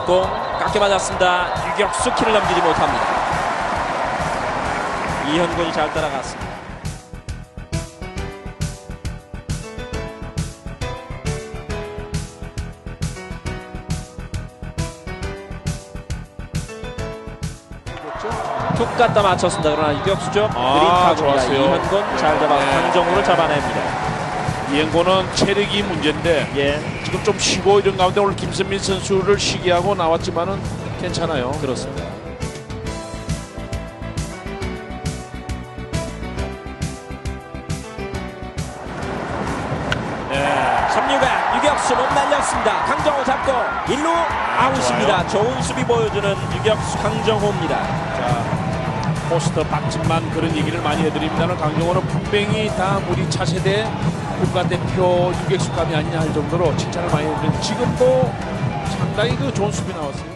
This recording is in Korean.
공 깎게 맞았습니다. 유격수 키를 넘기지 못합니다. 이현곤이 잘 따라갔습니다. 툭 갖다 맞췄습니다. 그러나 유격수죠. 아, 그린 타구입니다. 이현곤 잘 잡아 네. 강정호를 잡아냅니다. 이행고는 체력이 문제인데 예, 지금 좀 쉬고 이런 가운데 오늘 김선민 선수를 쉬게 하고 나왔지만은 괜찮아요. 그렇습니다. 네. 3루간 유격수 못 날렸습니다. 강정호 잡고 1루 아웃입니다. 좋은 수비 보여주는 유격수 강정호입니다. 자, 포스터 박진만 그런 얘기를 많이 해드립니다는 강정호는 분명히 다 우리 차세대 국가대표 유격수 감이 아니냐 할 정도로 칭찬을 많이 해드리는 지금도 상당히 그 좋은 수비 나왔어요.